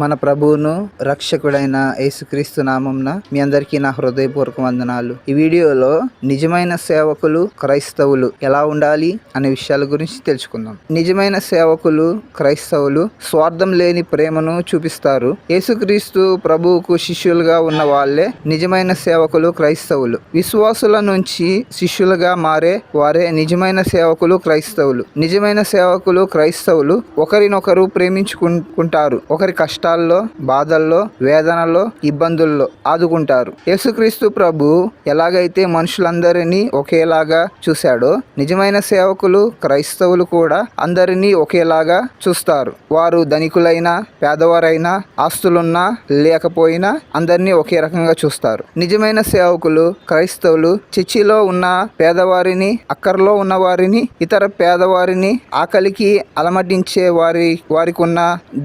మన ప్రభువును రక్షకుడైన యేసుక్రీస్తు నామంన మీ అందరికీ నా హృదయపూర్వక వందనాలు. ఈ వీడియోలో నిజమైన సేవకులు క్రైస్తవులు ఎలా ఉండాలి అనే విషయాల గురించి తెలుసుకుందాం. నిజమైన సేవకులు క్రైస్తవులు స్వార్థం లేని ప్రేమను చూపిస్తారు. యేసుక్రీస్తు ప్రభువుకు శిష్యులుగా ఉన్న వాళ్ళే నిజమైన సేవకులు క్రైస్తవులు. విశ్వాసుల నుంచి శిష్యులుగా మారే వారే నిజమైన సేవకులు క్రైస్తవులు. నిజమైన సేవకులు క్రైస్తవులు ఒకరినొకరు ప్రేమించుకుంటారు. ఒకరి కష్టాల్లో బాధల్లో వేదనలో ఇబ్బందుల్లో ఆదుకుంటారు. యేసుక్రీస్తు ప్రభు ఎలాగైతే మనుషులందరినీ ఒకేలాగా చూశాడో నిజమైన సేవకులు క్రైస్తవులు కూడా అందరినీ ఒకేలాగా చూస్తారు. వారు ధనికులైనా పేదవారైనా ఆస్తులున్నా లేకపోయినా అందరినీ ఒకే రకంగా చూస్తారు. నిజమైన సేవకులు క్రైస్తవులు చిచ్చిలో ఉన్న పేదవారిని అక్కర్లో ఉన్న వారిని ఇతర పేదవారిని ఆకలికి అలమటించే వారి వారికి ఉన్న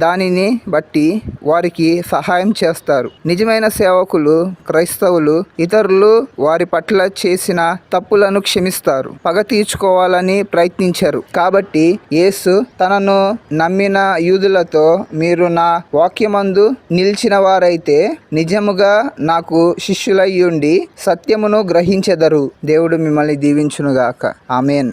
దానిని బట్టి వారికి సహాయం చేస్తారు. నిజమైన సేవకులు క్రైస్తవులు ఇతరులు వారి పట్ల చేసిన తప్పులను క్షమిస్తారు. పగ తీర్చుకోవాలని ప్రయత్నించారు. కాబట్టి యేసు తనను నమ్మిన యూదులతో మీరు నా వాక్యమందు నిలిచిన వారైతే నిజముగా నాకు శిష్యులయ్యుండి సత్యమును గ్రహించెదరు. దేవుడు మిమ్మల్ని దీవించునుగాక. ఆమెన్.